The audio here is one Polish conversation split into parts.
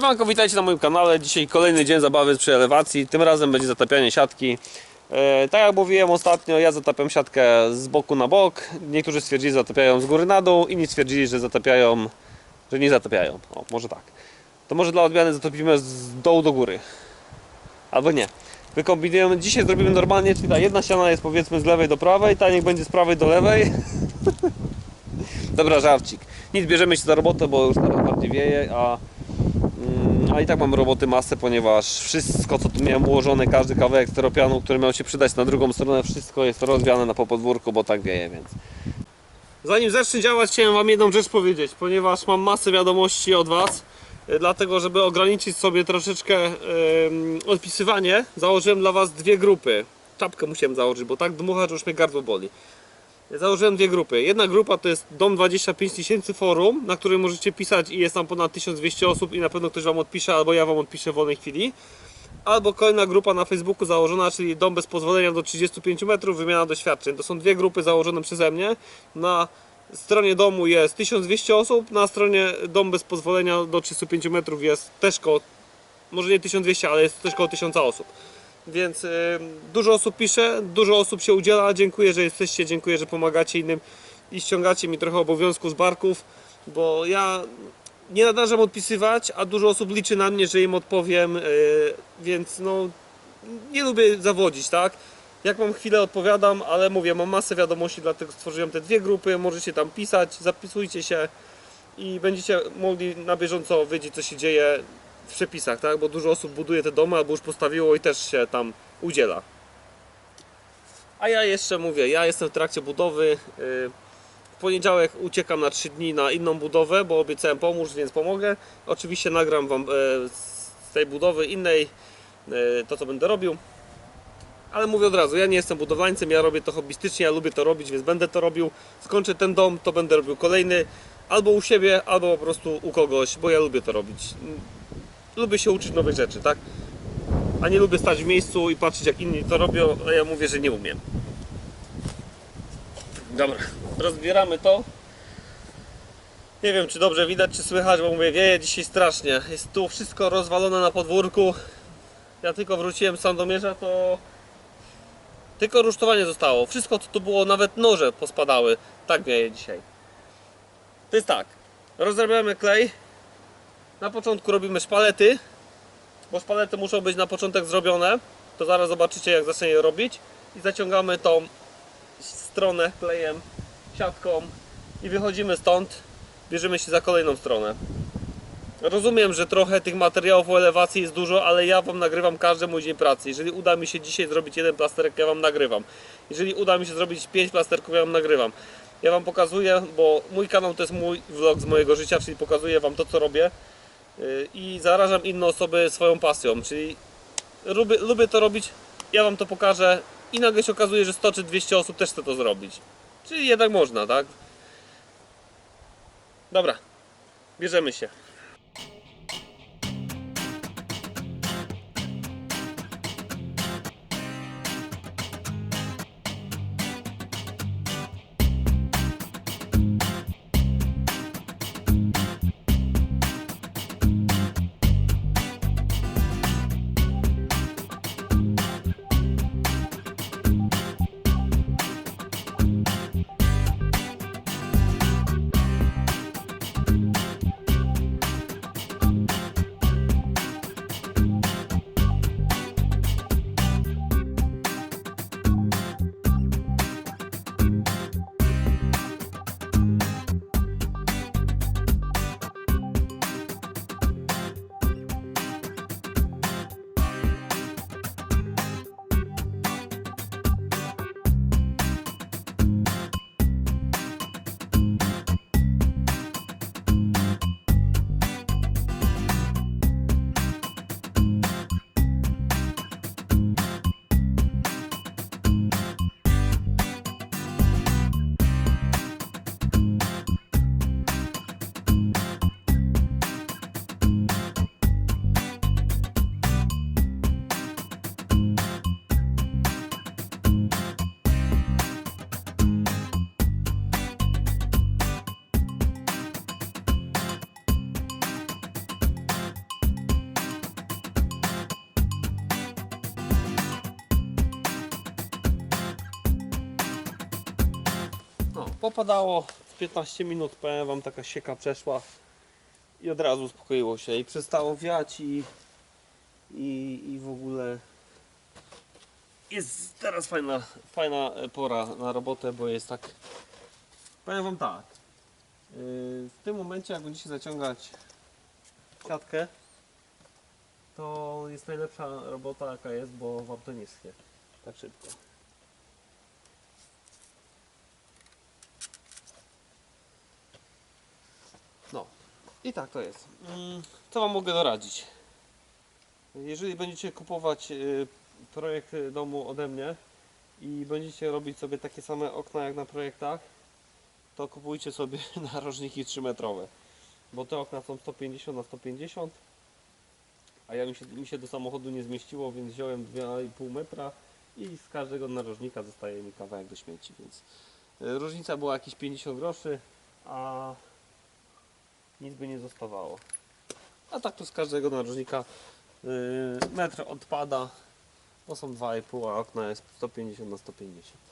Siemanko, witajcie na moim kanale. Dzisiaj kolejny dzień zabawy przy elewacji. Tym razem będzie zatapianie siatki. E, tak jak mówiłem ostatnio, ja zatapiam siatkę z boku na bok. Niektórzy stwierdzili, że zatapiają z góry na dół, inni stwierdzili, że zatapiają, że nie zatapiają. O, może tak. To może dla odmiany zatopimy z dołu do góry. Albo nie. Wykombinujemy. Dzisiaj zrobimy normalnie, czyli ta jedna ściana jest powiedzmy z lewej do prawej, ta niech będzie z prawej do lewej. Dobra, żarcik. Nic, bierzemy się za robotę, bo już teraz bardziej wieje, a, a i tak mam roboty masę, ponieważ wszystko, co tu miałem ułożone, każdy kawałek steropianu, który miał się przydać na drugą stronę, wszystko jest rozwiane na popodwórku, bo tak wieje, więc... Zanim zacznę działać, chciałem Wam jedną rzecz powiedzieć, ponieważ mam masę wiadomości od Was, e, dlatego, żeby ograniczyć sobie troszeczkę em, odpisywanie, założyłem dla Was dwie grupy. Czapkę musiałem założyć, bo tak dmucha, że już mnie gardło boli. Założyłem dwie grupy. Jedna grupa to jest Dom 25 tysięcy forum, na którym możecie pisać i jest tam ponad 1200 osób i na pewno ktoś Wam odpisze, albo ja Wam odpiszę w wolnej chwili. Albo kolejna grupa na Facebooku założona, czyli Dom bez pozwolenia do 35 metrów, wymiana doświadczeń. To są dwie grupy założone przeze mnie. Na stronie domu jest 1200 osób, na stronie Dom bez pozwolenia do 35 metrów jest też koło, może nie 1200, ale jest też koło 1000 osób. Więc dużo osób pisze, dużo osób się udziela. Dziękuję, że jesteście, dziękuję, że pomagacie innym i ściągacie mi trochę obowiązku z barków, bo ja nie nadarzam odpisywać, a dużo osób liczy na mnie, że im odpowiem, y, więc no nie lubię zawodzić, tak? Jak mam chwilę odpowiadam, ale mówię, mam masę wiadomości, dlatego stworzyłem te dwie grupy, możecie tam pisać, zapisujcie się i będziecie mogli na bieżąco wiedzieć, co się dzieje w przepisach, tak? Bo dużo osób buduje te domy albo już postawiło i też się tam udziela. A ja jeszcze mówię, ja jestem w trakcie budowy. yy, W poniedziałek uciekam na 3 dni na inną budowę, bo obiecałem pomóc, więc pomogę. Oczywiście nagram Wam e, z tej budowy innej e, to, co będę robił. Ale mówię od razu, ja nie jestem budowlańcem, ja robię to hobbystycznie, ja lubię to robić, więc będę to robił. Skończę ten dom, to będę robił kolejny. Albo u siebie, albo po prostu u kogoś, bo ja lubię to robić lubię się uczyć nowych rzeczy, tak? A nie lubię stać w miejscu i patrzeć jak inni to robią, a ja mówię, że nie umiem. Dobra, rozbieramy to. Nie wiem czy dobrze widać, czy słychać, bo mówię, wieje dzisiaj strasznie. Jest tu wszystko rozwalone na podwórku. Ja tylko wróciłem z Sandomierza, to tylko rusztowanie zostało. Wszystko co tu było, nawet noże pospadały. Tak wieje dzisiaj. To jest tak. Rozrabiamy klej, na początku robimy szpalety, bo szpalety muszą być na początek zrobione. To zaraz zobaczycie jak zacznę je robić. I zaciągamy tą stronę klejem, siatką i wychodzimy stąd. Bierzemy się za kolejną stronę. Rozumiem, że trochę tych materiałów o elewacji jest dużo, ale ja Wam nagrywam każdy mój dzień pracy. Jeżeli uda mi się dzisiaj zrobić jeden plasterek, ja Wam nagrywam. Jeżeli uda mi się zrobić 5 plasterków, ja Wam nagrywam. Ja Wam pokazuję, bo mój kanał to jest mój vlog z mojego życia, czyli pokazuję Wam to, co robię i zarażam inne osoby swoją pasją, czyli lubię, lubię to robić, ja Wam to pokażę i nagle się okazuje, że 100 czy 200 osób też chce to zrobić. Czyli jednak można, tak? Dobra, bierzemy się. Popadało w 15 minut, powiem wam, taka sieka przeszła i od razu uspokoiło się i przestało wiać i, i, i w ogóle jest teraz fajna, fajna pora na robotę, bo jest tak, powiem wam tak, yy, w tym momencie jak będziecie zaciągać siatkę, to jest najlepsza robota jaka jest, bo wam to nie schnie tak szybko. No i tak to jest. Mm, Co Wam mogę doradzić? Jeżeli będziecie kupować y, projekt domu ode mnie i będziecie robić sobie takie same okna jak na projektach, to kupujcie sobie narożniki 3 metrowe. Bo te okna są 150 na 150 a ja mi się, mi się do samochodu nie zmieściło, więc wziąłem 2,5 metra i z każdego narożnika zostaje mi kawałek do śmieci, więc y, różnica była jakieś 50 groszy, a nic by nie zostawało. A tak to z każdego narożnika yy, metr odpada, bo są 2,5, a okna jest 150 na 150.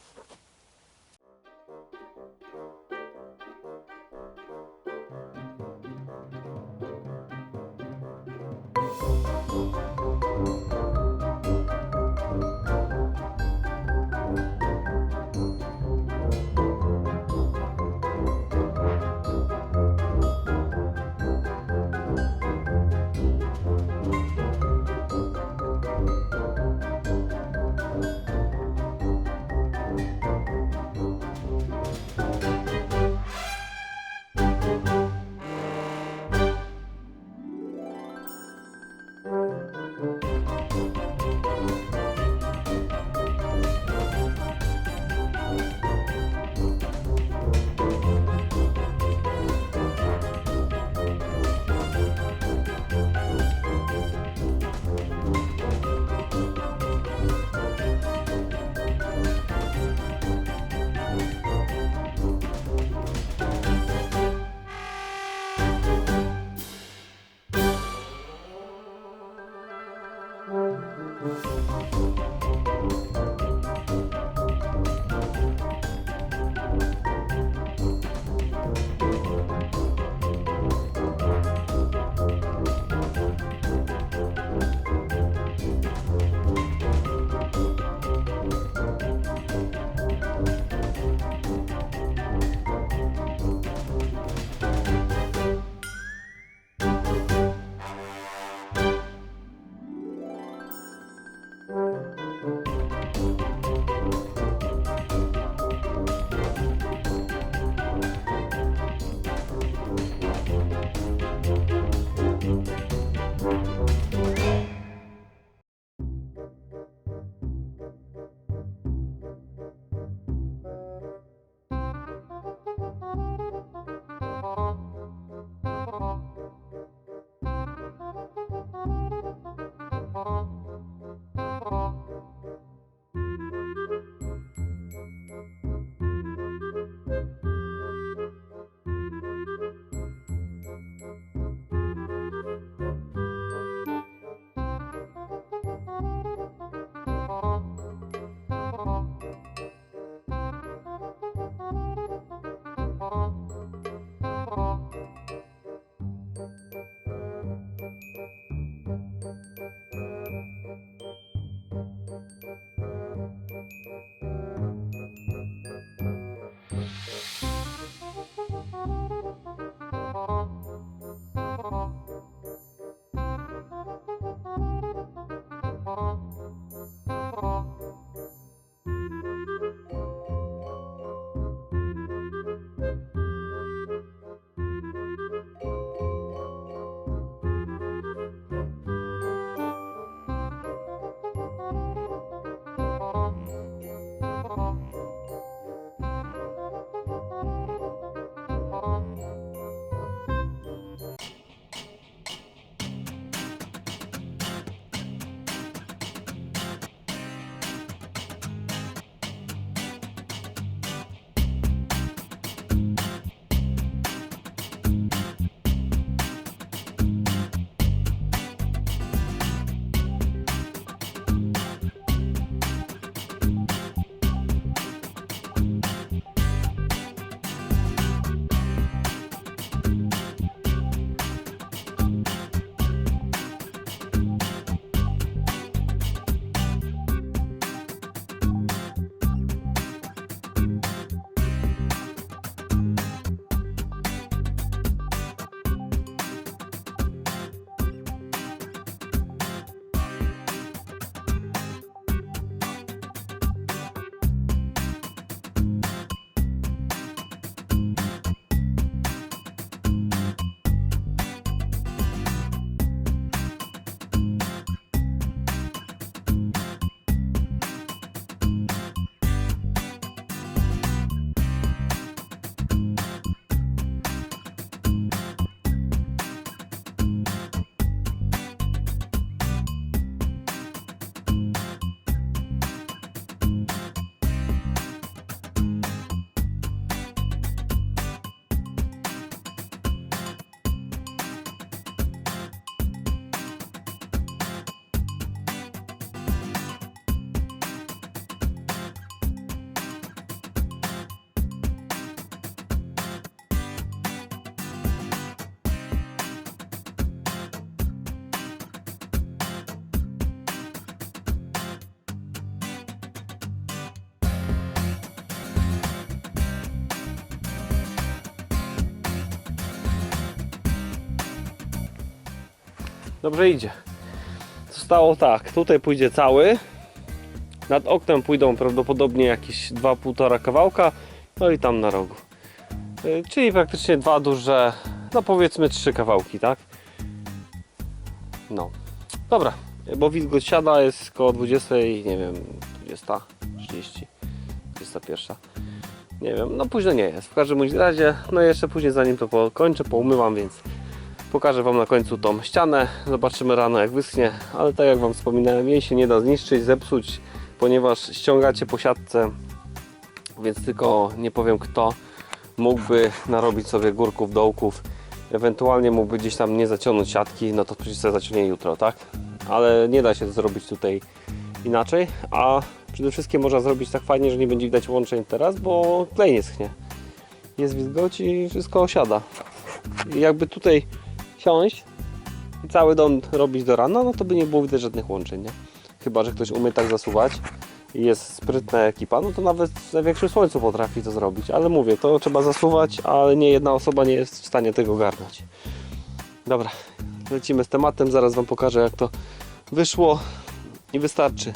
Dobrze idzie. Zostało tak, tutaj pójdzie cały. Nad oknem pójdą prawdopodobnie jakieś 2,5 kawałka, no i tam na rogu. Y, Czyli praktycznie dwa duże, no powiedzmy trzy kawałki, tak? No. Dobra, bo wilgoć siada jest koło 20, nie wiem, 20, 30, 21. Nie wiem, no późno nie jest. W każdym razie, no jeszcze później zanim to pokończę, poumywam, więc pokażę Wam na końcu tą ścianę. Zobaczymy rano jak wyschnie, ale tak jak Wam wspominałem, jej się nie da zniszczyć, zepsuć, ponieważ ściągacie po siatce, więc tylko nie powiem kto mógłby narobić sobie górków, dołków, ewentualnie mógłby gdzieś tam nie zaciągnąć siatki, no to przecież sobie zaciągnie jutro, tak? Ale nie da się zrobić tutaj inaczej, a przede wszystkim można zrobić tak fajnie, że nie będzie widać łączeń teraz, bo klej nie schnie. Jest wilgoć i wszystko osiada. I jakby tutaj siąść i cały dom robić do rana, no to by nie było widać żadnych łączeń, nie? Chyba, że ktoś umie tak zasuwać i jest sprytna ekipa, no to nawet w największym słońcu potrafi to zrobić. Ale mówię, to trzeba zasuwać, ale nie jedna osoba nie jest w stanie tego garnąć. Dobra, lecimy z tematem, zaraz Wam pokażę jak to wyszło i wystarczy.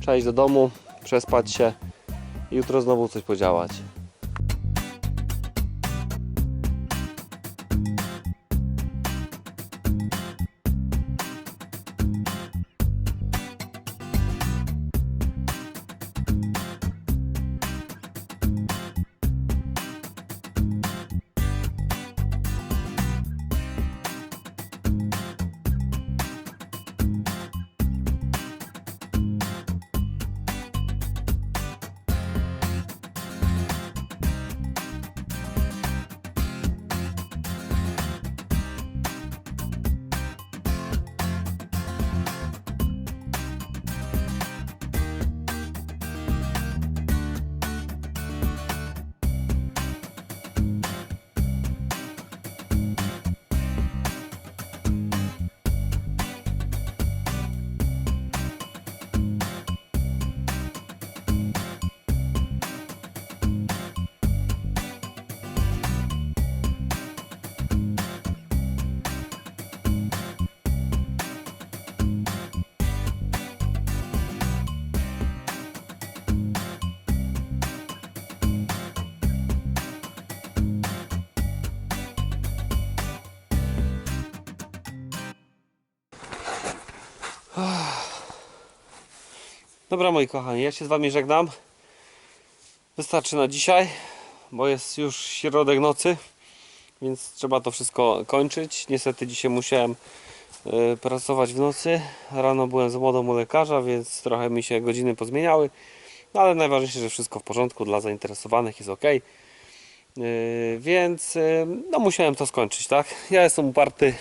Trzeba iść do domu, przespać się i jutro znowu coś podziałać. Dobra moi kochani, ja się z Wami żegnam. Wystarczy na dzisiaj, bo jest już środek nocy, więc trzeba to wszystko kończyć. Niestety dzisiaj musiałem y, pracować w nocy. Rano byłem z młodą u lekarza, więc trochę mi się godziny pozmieniały. No, ale najważniejsze, że wszystko w porządku, dla zainteresowanych jest ok. Więc yy, no musiałem to skończyć, tak? Ja jestem uparty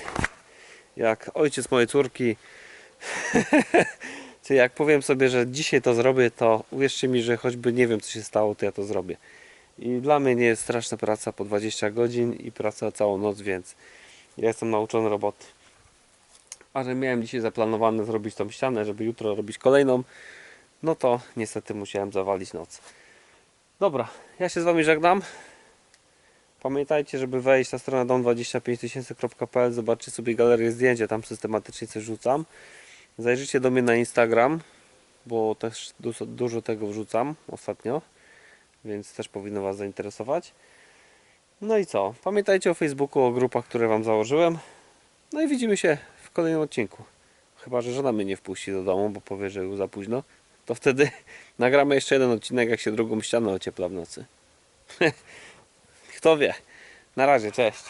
jak ojciec mojej córki. Czy jak powiem sobie, że dzisiaj to zrobię, to uwierzcie mi, że choćby nie wiem co się stało, to ja to zrobię. I dla mnie nie jest straszna praca po 20 godzin i praca całą noc, więc ja jestem nauczony roboty. A że miałem dzisiaj zaplanowane zrobić tą ścianę, żeby jutro robić kolejną, no to niestety musiałem zawalić noc. Dobra, ja się z Wami żegnam. Pamiętajcie, żeby wejść na stronę dom25000.pl, zobaczcie sobie galerię zdjęć, ja tam systematycznie coś rzucam. Zajrzyjcie do mnie na Instagram, bo też dużo, dużo tego wrzucam ostatnio, więc też powinno Was zainteresować. No i co? Pamiętajcie o Facebooku, o grupach, które Wam założyłem. No i widzimy się w kolejnym odcinku. Chyba, że żona mnie nie wpuści do domu, bo powie, że już za późno. To wtedy nagramy jeszcze jeden odcinek, jak się drugą ścianę ociepla w nocy. Kto wie. Na razie, cześć.